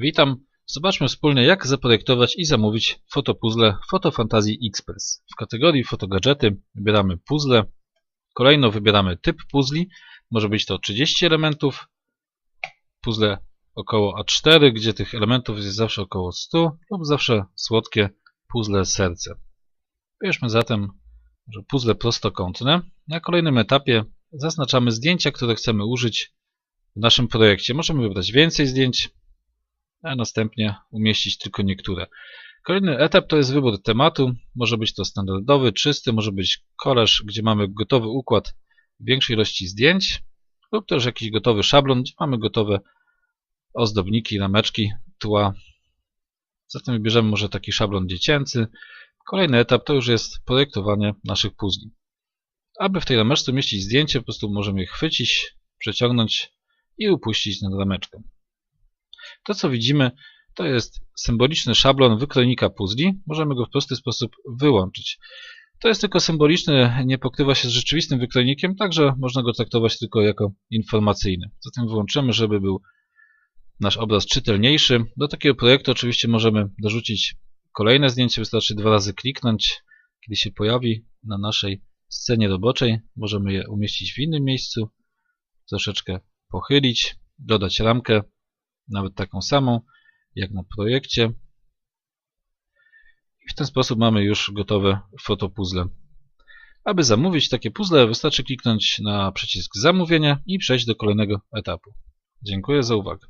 Witam. Zobaczmy wspólnie jak zaprojektować i zamówić fotopuzzle Fotofantasy Express. W kategorii fotogadżety wybieramy puzzle. Kolejno wybieramy typ puzli. Może być to 30 elementów. Puzzle około A4, gdzie tych elementów jest zawsze około 100 lub zawsze słodkie puzzle serce. Wybierzmy zatem że puzzle prostokątne. Na kolejnym etapie zaznaczamy zdjęcia, które chcemy użyć w naszym projekcie. Możemy wybrać więcej zdjęć, a następnie umieścić tylko niektóre. Kolejny etap to jest wybór tematu. Może być to standardowy, czysty, może być koleż, gdzie mamy gotowy układ większej ilości zdjęć lub też jakiś gotowy szablon, gdzie mamy gotowe ozdobniki, rameczki, tła. Zatem wybierzemy może taki szablon dziecięcy. Kolejny etap to już jest projektowanie naszych puzli. Aby w tej rameczce umieścić zdjęcie, po prostu możemy je chwycić, przeciągnąć i upuścić na rameczkę. To co widzimy to jest symboliczny szablon wykrojnika puzli. Możemy go w prosty sposób wyłączyć. To jest tylko symboliczny, nie pokrywa się z rzeczywistym wykrojnikiem, także można go traktować tylko jako informacyjny. Zatem wyłączymy, żeby był nasz obraz czytelniejszy. Do takiego projektu oczywiście możemy dorzucić kolejne zdjęcie. Wystarczy dwa razy kliknąć, kiedy się pojawi na naszej scenie roboczej. Możemy je umieścić w innym miejscu, troszeczkę pochylić, dodać ramkę, nawet taką samą jak na projekcie. I w ten sposób mamy już gotowe fotopuzzle. Aby zamówić takie puzzle wystarczy kliknąć na przycisk zamówienia i przejść do kolejnego etapu. Dziękuję za uwagę.